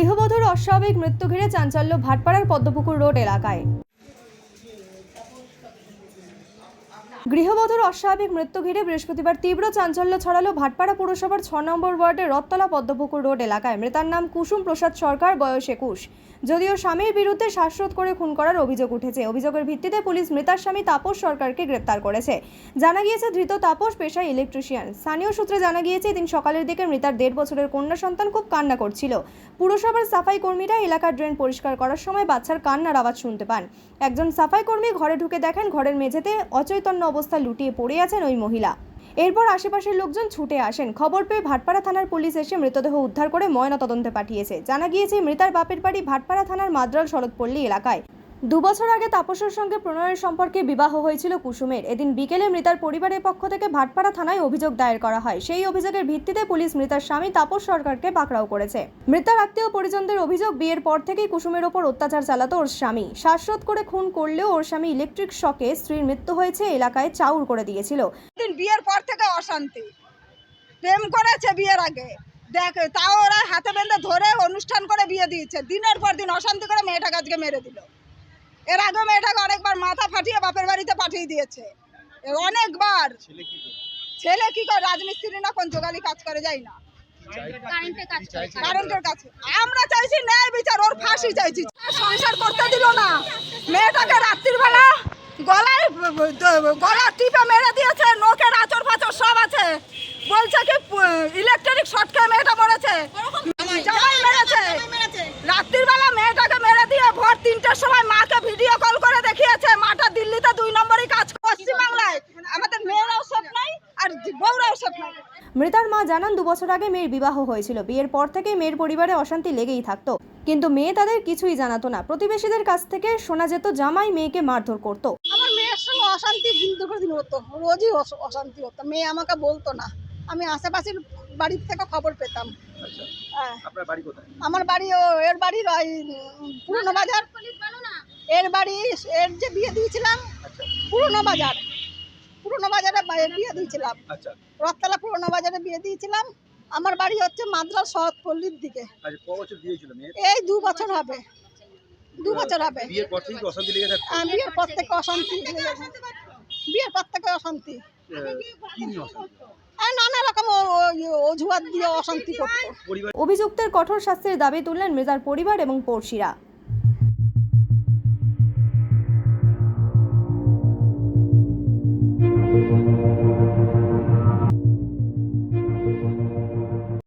গৃহবধূর অস্বাভাবিক মৃত্যু ঘিরে চাঞ্চল্য ভাটপাড়ার পদ্মপুকুর রোড এলাকায়। গৃহবধূর অস্বাভাবিক মৃত্যু ঘিরে বৃহস্পতিবার তীব্র চাঞ্চল্য ছড়ালো ভাটপাড়া পুরসভার ছ নম্বর ওয়ার্ডের রথতলা পদ্মপুকুর রোড এলাকায়। মৃতার নাম কুসুম প্রসাদ সরকার, বয়স একুশ। যদিও স্বামীর বিরুদ্ধে শ্বাসরোধ করে খুন করার অভিযোগ উঠেছে। অভিযোগের ভিত্তিতে পুলিশ মৃতার স্বামী তাপস সরকারকে গ্রেপ্তার করেছে। জানা গিয়েছে, ধৃত তাপস পেশায় ইলেকট্রিশিয়ান। স্থানীয় সূত্রে জানা গিয়েছে দিন সকালের দিকে মৃতার দেড় বছরের কন্যা সন্তান খুব কান্না করছিল। পুরসভার সাফাই কর্মীরা এলাকার ড্রেন পরিষ্কার করার সময় বাচ্চার কান্নার আওয়াজ শুনতে পান। একজন সাফাই কর্মী ঘরে ঢুকে দেখেন, ঘরের মেঝেতে অচৈতন্য অবস্থায় লুটিয়ে পড়ে আছেন ওই মহিলা। এরপর আশেপাশের লোকজন ছুটে আসেন। খবর পেয়ে ভাটপাড়া থানার পুলিশ এসে মৃতদেহ উদ্ধার করে ময়না তদন্তে পাঠিয়েছে। জানা গিয়েছে, মৃতার বাপের বাড়ি ভাটপাড়া থানার মাদ্রাল শরৎপল্লী এলাকায়। দুবছর আগে তাপসের সঙ্গে প্রণয়ের সম্পর্কে বিবাহ হয়েছিল কুসুমের। এদিন বিকেলে মৃতার পরিবারের পক্ষ থেকে ভাটপাড়া থানায় অভিযোগ দায়ের করা হয়। সেই অভিযোগের ভিত্তিতে পুলিশ মৃতার স্বামী তাপস সরকারকে পাকড়াও করেছে। মৃতার আত্মীয় পরিজনদের অভিযোগ, বিয়ের পর থেকেই কুসুমের ওপর অত্যাচার চালাতো ওর স্বামী। শ্বাসরোধ করে খুন করলেও ওর স্বামী ইলেকট্রিক শকে স্ত্রীর মৃত্যু হয়েছে এলাকায় চাউর করে দিয়েছিল। বিয়ের পর থেকে অশান্তি। প্রেম করেছে বিয়ের আগে। দেখ, তাও ওরা হাতে বেঁধে ধরে অনুষ্ঠান করে বিয়ে দিয়েছে। দিনের পর দিন অশান্তি করে মেয়েটাকে আজকে মেরে দিল। এর আগে মেয়েটাকে অনেকবার মাথা ফাটিয়ে বাপের বাড়িতে পাঠিয়ে দিয়েছে। অনেকবার। ছেলে কি করে? রাজমিস্ত্রি না কোন জোগালি কাজ করে যাই না। কারেন্টের কাছে। আমরা চাইছি ন্যায় বিচার ওর ফাঁসি চাইছি। সংসার করতে দিল না। মেয়েটাকে রাত্রির বেলা গলায় গলা টিপে মেরে দিয়েছে নোকের আচর ফাচর সব আছে। বলছে কি ইলেকট্রিক মৃতার মা জানান দুবছর আগে মেয়ের বিবাহ হয়েছিল। বিয়ের পর থেকে মেয়ের পরিবারে অশান্তি লেগেই থাকতো। কিন্তু মেয়ে তাদের কিছুই জানাতো না। প্রতিবেশীদের কাছ থেকে শোনা যেত জামাই মেয়েকে মারধর করত। আমার মেয়ের সঙ্গে অশান্তি দিন দিন হতো রোজই অশান্তি হতো। মেয়ে আমাকে বলতো না। আমি আশেপাশের বাড়ির থেকে খবর পেতাম। আচ্ছা। হ্যাঁ। আপনার বাড়ি কোথায়? আমার বাড়ি ও এর বাড়ির পুরনো বাজার। এর বাড়ি এর যে বিয়ে দিয়েছিলাম আচ্ছা। পুরনো বাজার। পুরনো বাজারে বিয়ে দিয়েছিলাম। আচ্ছা। রথতলা পুরনো বাজারে বিয়ে দিয়েছিলাম। আমার বাড়ি হচ্ছে মাদ্রাস শরৎপল্লির দিকে। আচ্ছা এই দু বছর হবে। দু বছর হবে। বিয়ের পর থেকেই অশান্তি আহ, বিয়ের পর থেকে অশান্তি বিয়ের পর থেকে অশান্তি। নানা রকম অজুহাত দিয়ে অশান্তি করতো। অভিযুক্তের কঠোর শাস্তির দাবি তুললেন মৃতার পরিবার এবং পড়শিরা।